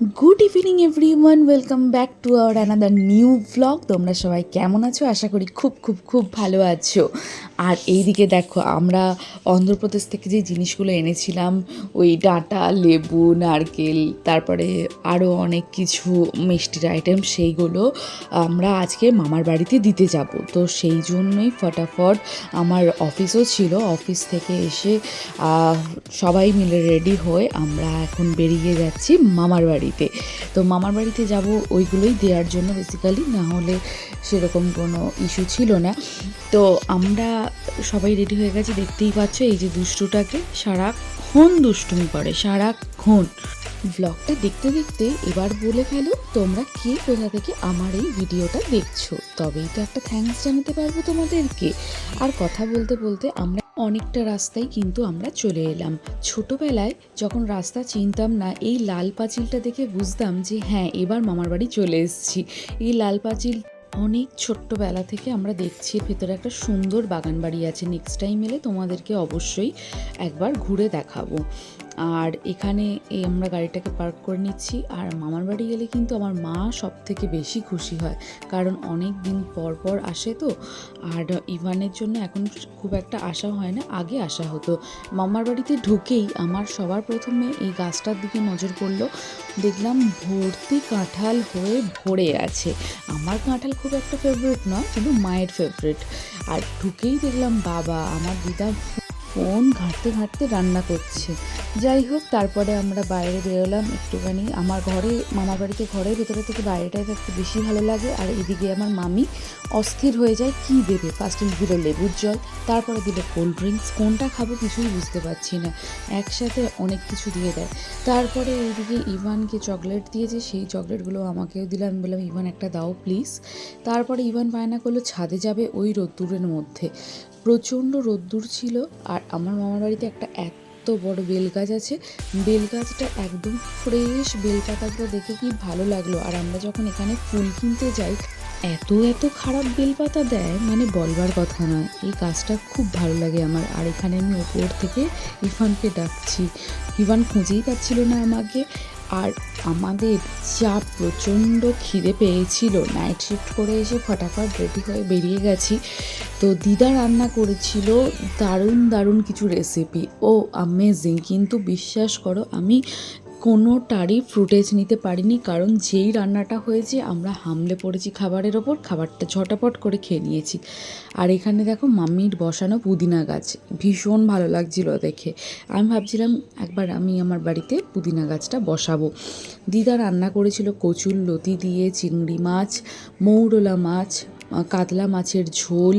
Good evening everyone welcome back to our another new blog তোমরা সবাই কেমন আছো? আশা করি খুব খুব খুব ভালো আছো। আর এইদিকে দেখো, আমরা অন্ধ্রপ্রদেশ থেকে যে জিনিসগুলো এনেছিলাম, ওই ডাঁটা, লেবু, নারকেল, তারপরে আরও অনেক কিছু মিষ্টির আইটেম সেইগুলো আমরা আজকে মামার বাড়িতে দিতে যাব। তো সেই জন্যই ফটাফট আমার অফিসও ছিল। অফিস থেকে এসে সবাই মিলে রেডি হয়ে আমরা এখন বেরিয়ে যাচ্ছি মামার বাড়িতে। তো মামার বাড়িতে যাব ওইগুলোই দেওয়ার জন্য বেসিক্যালি না হলে সেরকম কোনো ইস্যু ছিল না। তো আমরা সবাই রেডি হয়ে গেছি, দেখতেই পাচ্ছ এই যে দুষ্টুটাকে, সারাক্ষণ দুষ্টুমি করে, সারাক্ষণ। ব্লগটা দেখতে দেখতে এবার বলে ফেলো, তোমরা কে কোথা থেকে আমার এই ভিডিওটা দেখছ? তবেই তো একটা থ্যাঙ্কস জানাতে পারব তোমাদেরকে। আর কথা বলতে বলতে আমরা অনেকটা রাস্তায় কিন্তু আমরা চলে এলাম। ছোটবেলায় যখন রাস্তা চিনতাম না, এই লাল পাঁচিলটা দেখে বুঝতাম যে হ্যাঁ এবার মামার বাড়ি চলে এসেছি। এই লাল পাঁচিল অনেক ছোট্টবেলা থেকে আমরা দেখছি। ভেতরে একটা সুন্দর বাগান বাড়ি আছে। নেক্সট টাইম এলে তোমাদেরকে অবশ্যই একবার ঘুরে দেখাবো। আর এখানে এই আমরা গাড়িটাকে পার্ক করে নিচ্ছি। আর মামার বাড়ি গেলে কিন্তু আমার মা সব থেকে বেশি খুশি হয়। কারণ অনেক দিন পর পর আসে তো। আর ইভানের জন্য এখন খুব একটা আশা হয় না, আগে আসা হতো। মামার বাড়িতে ঢুকেই আমার সবার প্রথমে এই গাছটার দিকে নজর পড়ল। দেখলাম ভর্তি কাঁঠাল হয়ে ভরে আছে। আমার কাঁঠাল খুব একটা ফেভারিট নয়, কিন্তু মায়ের ফেভারিট আর ঢুকেই দেখলাম বাবা, আমার দিদা ফোন ঘাঁটতে ঘাঁটতে রান্না করছে। যাই হোক তারপরে আমরা বাইরে বেরোলাম একটুখানি। আমার ঘরে, মামার বাড়িতে ঘরের ভেতরে থেকে বাইরেটাই থাকতে বেশি ভালো লাগে। আর এদিকে আমার মামি অস্থির হয়ে যায়, কি দেবে? ফার্স্টে দিল লেবুর জল, তারপরে দিল কোল্ড ড্রিঙ্কস কোনটা খাব কিছুই বুঝতে পারছি না। একসাথে অনেক কিছু দিয়ে দেয়। তারপরে এইদিকে ইভানকে চকলেট দিয়েছে, সেই চকলেটগুলো আমাকেও দিলাম আমি বললাম, ইভান, একটা দাও প্লিজ তারপরে ইভান বায়না করল, ছাদে যাবে ওই রোদ্দুরের মধ্যে। প্রচণ্ড রোদ্দুর ছিল, আর আমার মামার বাড়িতে একটা এত বড় বেল গাছ আছে বেল গাছটা একদম ফ্রেশ বেল পাতাগুলো দেখে কি ভালো লাগল। আর আমরা যখন এখানে ফুল কিনতে যাই, এত এত খারাপ বেলপাতা দেয় মানে বলবার কথা নয়। এই গাছটা খুব ভালো লাগে আমার। আর এখানে আমি ওপর থেকে ইফানকে ডাকছি। ইফান খুঁজেই পাচ্ছিল না আমাকে। আর আমাদের যা প্রচণ্ড খিদে পেয়েছিল নাইট শিফট করে এসে ফটাফট রেডি হয়ে বেরিয়ে গেছি। তো দিদা রান্না করেছিল দারুণ দারুণ কিছু রেসিপি ও আমেজিং কিন্তু বিশ্বাস করো, আমি কোনোটারই ফুটেজ নিতে পারিনি, কারণ যেই রান্নাটা হয়েছে, আমরা হামলে পড়েছি খাবারের ওপর, খাবারটা ঝটাপট করে খেয়ে নিয়েছি। আর এখানে দেখো মাম্মির বসানো পুদিনা গাছ, ভীষণ ভালো লাগছিল দেখে। আমি ভাবছিলাম একবার আমি আমার বাড়িতে পুদিনা গাছটা বসাবো। দিদা রান্না করেছিল কচুর লতি দিয়ে, চিংড়ি মাছ, মৌরলা মাছ কাতলা মাছের ঝোল,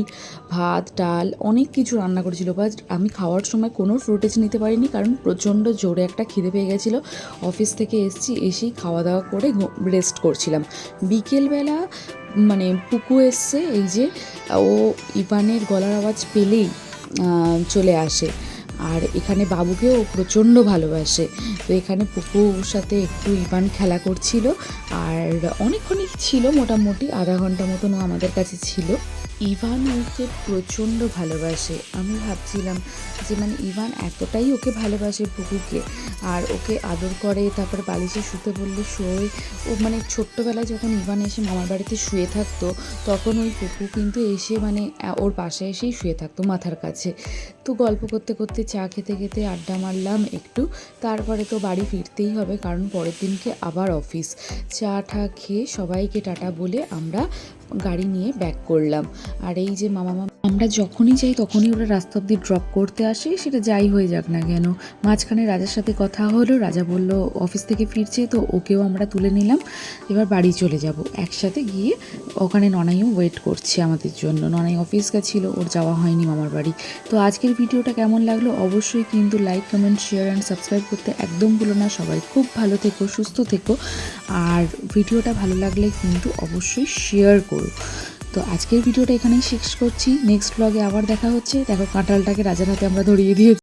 ভাত, ডাল, অনেক কিছু রান্না করেছিল। বাট আমি খাওয়ার সময় কোনো ফুটেজ নিতে পারিনি কারণ প্রচণ্ড জোরে একটা খিদে পেয়ে গেছিল। অফিস থেকে এসেছি, এসেই খাওয়া দাওয়া করে রেস্ট করছিলাম। বিকেলবেলা মানে পুকু এসছে, এই যে, ও ইভানের গলার আওয়াজ পেলেই চলে আসে। আর এখানে বাবুকেও প্রচণ্ড ভালোবাসে। তো এখানে পুকুর সাথে একটু ইভান খেলা করছিল। আর অনেকক্ষণই ছিল মোটামুটি, আধা ঘণ্টা মতনও আমাদের কাছে ছিল। ইভান ওকে প্রচণ্ড ভালোবাসে। আমি ভাবছিলাম যে মানে ইভান এতটাই ওকে ভালোবাসে পুকুকে আর ওকে আদর করে, তারপর বালিশে শুতে বললে শোয়। ও মানে ছোট্টবেলায় যখন ইভান এসে মামার বাড়িতে শুয়ে থাকতো, তখন ওই পুকু কিন্তু এসে মানে ওর পাশে এসেই শুয়ে থাকতো মাথার কাছে। তো গল্প করতে করতে চা খেতে খেতে আড্ডা মারলাম একটু। তারপরে তো বাড়ি ফিরতেই হবে, কারণ পরের দিনকে আবার অফিস। চা টা খেয়ে সবাইকে টাটা বলে আমরা গাড়ি নিয়ে ব্যাক করলাম। আর এই যে মামা আমরা যখনই যাই, তখনই ওরা রাস্তা অব্দি ড্রপ করতে আসে, সেটা যাই হয়ে যাক না কেন। মাঝখানে রাজার সাথে কথা হলো, রাজা বলল অফিস থেকে ফিরছে তো, ওকেও আমরা তুলে নিলাম। এবার বাড়ি চলে যাব। একসাথে গিয়ে ওখানে ননাইও ওয়েট করছে আমাদের জন্য। ননাই অফিস গেছিল ওর যাওয়া হয়নি মামার বাড়ি। তো আজকের ভিডিওটা কেমন লাগল অবশ্যই কিন্তু like comment share and subscribe করতে একদম ভুলো না। সবাই খুব ভালো থেকো, সুস্থ থেকো। আর ভিডিওটা ভালো লাগলে কিন্তু অবশ্যই শেয়ার করো। তো আজকের ভিডিওটা এখানেই শেষ করছি। নেক্সট ব্লগে আবার দেখা হচ্ছে। দেখো, কাঁঠালটাকে রাজার হাতে আমরা ধরিয়ে দিয়েছি।